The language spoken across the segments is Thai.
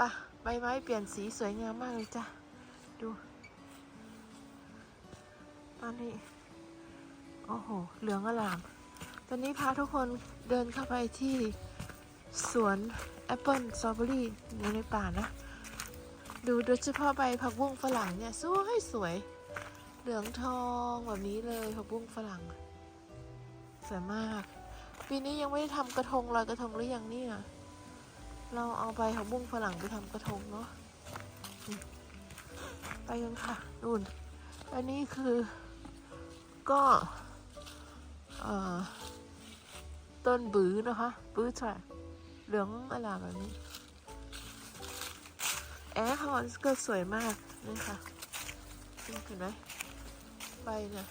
ปะใบไม้เปลี่ยนสีสวยงามมากเลยจ้ะ ดู ตอนนี้ โอ้โห เหลืองอลาม ตอนนี้พาทุกคนเดินเข้าไปที่สวนแอปเปิลสตรอเบอรี่อยู่ในป่านะ ดูโดยเฉพาะใบผักบุ้งฝรั่งเนี่ย สวยสวย เหลืองทองแบบนี้เลยผักบุ้งฝรั่ง สวยมาก ปีนี้ยังไม่ได้ทำกระทงลอยกระทงหรือยังเนี่ย เราเอาใบผักบุ้งฝรั่งไปทำกระทงเนาะไปกันค่ะนู่นอันนี้คือก็เอ่อต้นบื้อนะคะ บื้อใช่เหลืองอลามแบบนี้ แอร์ฮอนก็สวยมากนี่ค่ะนี่เห็นไหมใบเนี่ย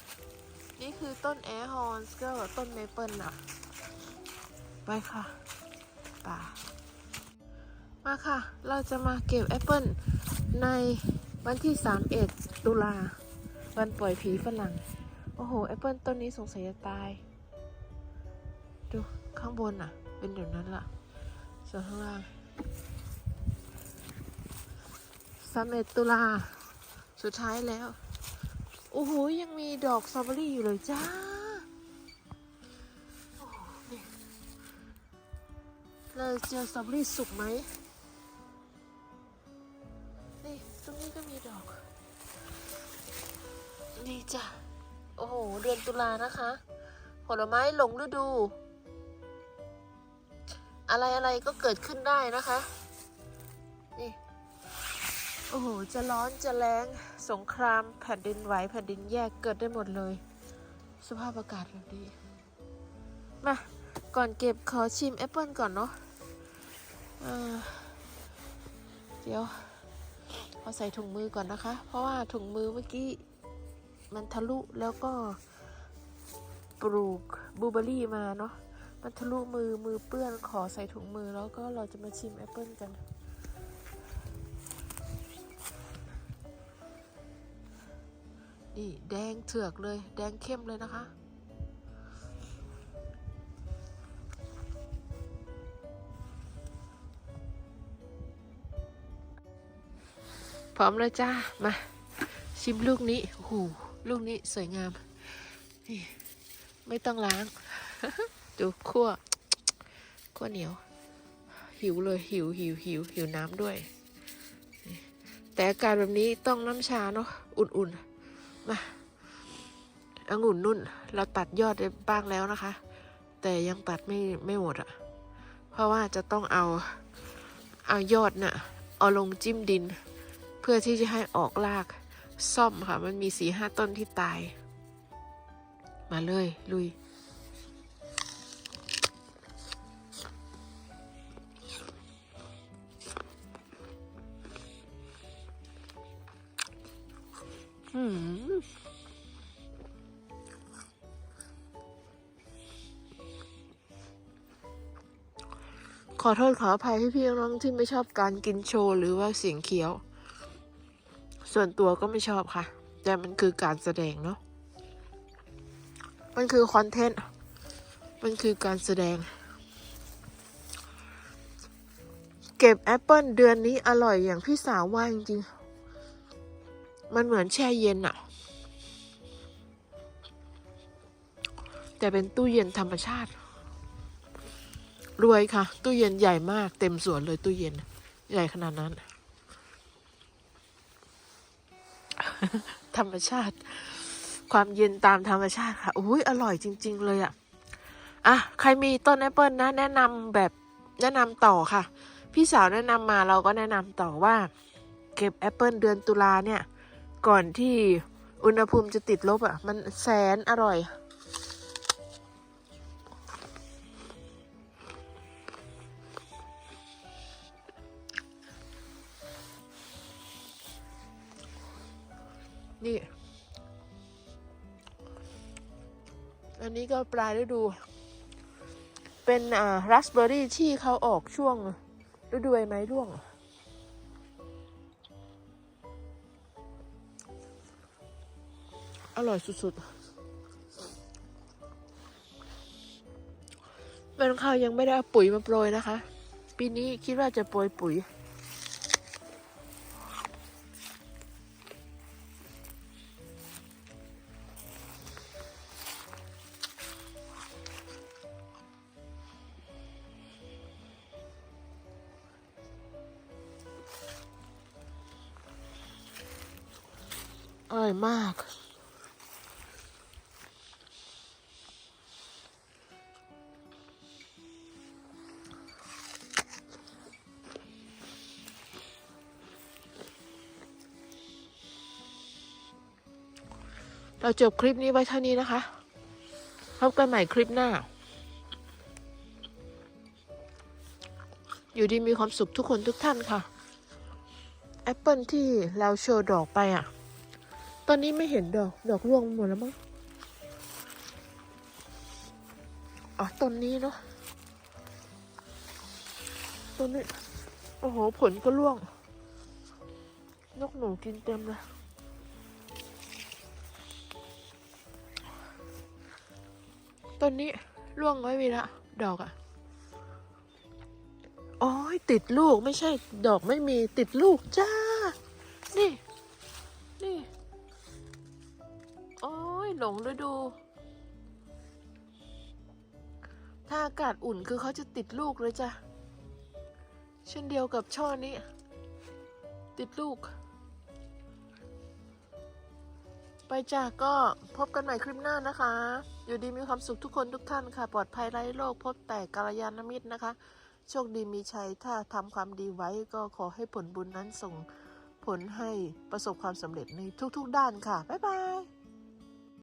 นี่คือต้นแอร์ฮอนก็ต้นเมเปิลน่ะไปค่ะป่า มาค่ะ เราจะมาเก็บแอปเปิลในวันที่ 31 ตุลา วันปล่อยผีฝรั่ง โอ้โห แอปเปิลต้นนี้สงสัยจะตาย ดูข้างบนอะ เป็นอย่นั้นล่ะ ส่วนข้างล่าง31ตุลา สุดท้ายแล้ว โอ้โห ยังมีดอกสตรอเบอรี่อยู่เลยจ้าเราเจอสตรอเบอรี่สุกไหม นี้ก็มีดอกนี่จ้ะ โอ้โห เดือนตุลานะคะ ผลไม้หลงฤดู อะไรอะไรก็เกิดขึ้นได้นะคะ นี่ โอ้โห จะร้อนจะแรงสงครามแผ่นดินไหวแผ่นดินแยกเกิดได้หมดเลย สภาพอากาศแบบนี้ มาก่อนเก็บขอชิมแอปเปิลก่อนเนาะเดี๋ยว เอาใส่ถุงมือก่อนนะคะ เพราะว่าถุงมือเมื่อกี้ มันทะลุแล้วก็ปลูกบลูเบอร์รี่มาเนาะมันทะลุมือมือเปื้อนขอใส่ถุงมือแล้วก็เราจะมาชิมแอปเปิลกันนี่แดงเถือกเลย แดงเข้มเลยนะคะ พร้อมแล้วจ้า มา ชิมลูกนี้โอ้โหลูกนี้สวยงาม นี่ ไม่ต้องล้าง ดูคั่วคั่วเหนียว หิวเลยหิวหิวหิวหิวน้ำด้วย แต่อากาศแบบนี้ต้องน้ำชาเนาะ อุ่นๆ มาองุ่นนุ่น เราตัดยอดไปบ้างแล้วนะคะ แต่ยังตัดไม่ไม่หมดอะเพราะว่าจะต้องเอาเอายอดน่ะเอาลงจิ้มดิน พื่อที่จะให้ออกรากซ่อมค่ะ มันมีสีห้าต้นที่ตาย มาเลย ลุย อืมขอโทษขออภัยพี่ๆน้องที่ไม่ชอบการกินโชว์หรือว่าเสียงเคี้ยว ส่วนตัวก็ไม่ชอบค่ะ แต่มันคือการแสดงเนาะมันคือคอนเทนต์ มันคือการแสดง เก็บแอปเปิลเดือนนี้อร่อยอย่างพี่สาวว่าจริงๆ มันเหมือนแช่เย็นอะแต่เป็นตู้เย็นธรรมชาติ รวยค่ะ ตู้เย็นใหญ่มากเต็มสวนเลยตู้เย็น ใหญ่ขนาดนั้น ธรรมชาติ ความเย็นตามธรรมชาติค่ะอุ้ยอร่อยจริง ๆ เลยอะอะใครมีต้นแอปเปิลนะแนะนำแบบแนะนำต่อค่ะ พี่สาวแนะนำมาเราก็แนะนำต่อว่า เก็บแอปเปิลเดือนตุลาเนี่ย ก่อนที่อุณหภูมิจะติดลบอะมันแสนอร่อย นี่ อันนี้ก็ปลายฤดู เป็นอ่าราสเบอร์รี่ที่เขาออกช่วงฤดูใบไม้ร่วง อร่อยสุดๆเป็นข้าวยังไม่ได้เอาปุ๋ยมาโปรยนะคะ ปีนี้คิดว่าจะโปรยปุ๋ย อร่อยมาก เราจบคลิปนี้ไว้เท่านี้นะคะ พบกันใหม่คลิปหน้า อยู่ดีมีความสุขทุกคนทุกท่านค่ะ แอปเปิลที่เราโชว์ดอกไปอะ ตอนนี้ไม่เห็นดอก ดอกร่วงหมดแล้วมั้ง อ๋อต้นนี้เนาะต้นนี้ โอ้โห ผลก็ร่วง นกหนูกินเต็มเลยต้นนี้ร่วงไว้วีละ ดอกอะ่ะโอ้ยติดลูกไม่ใช่ ดอกไม่มีติดลูกจ้า นี่ หลงฤดู ถ้าอากาศอุ่นคือเขาจะติดลูกเลยจ้ะ เช่นเดียวกับช่อนี้ ติดลูก ไปจ้ะก็พบกันใหม่คลิปหน้านะคะ อยู่ดีมีความสุขทุกคนทุกท่านค่ะ ปลอดภัยไร้โรคพบแต่กัลยาณมิตรนะคะ โชคดีมีชัย ถ้าทำความดีไว้ก็ขอให้ผลบุญนั้นส่งผลให้ประสบความสำเร็จในทุกๆด้านค่ะ บ๊ายบาย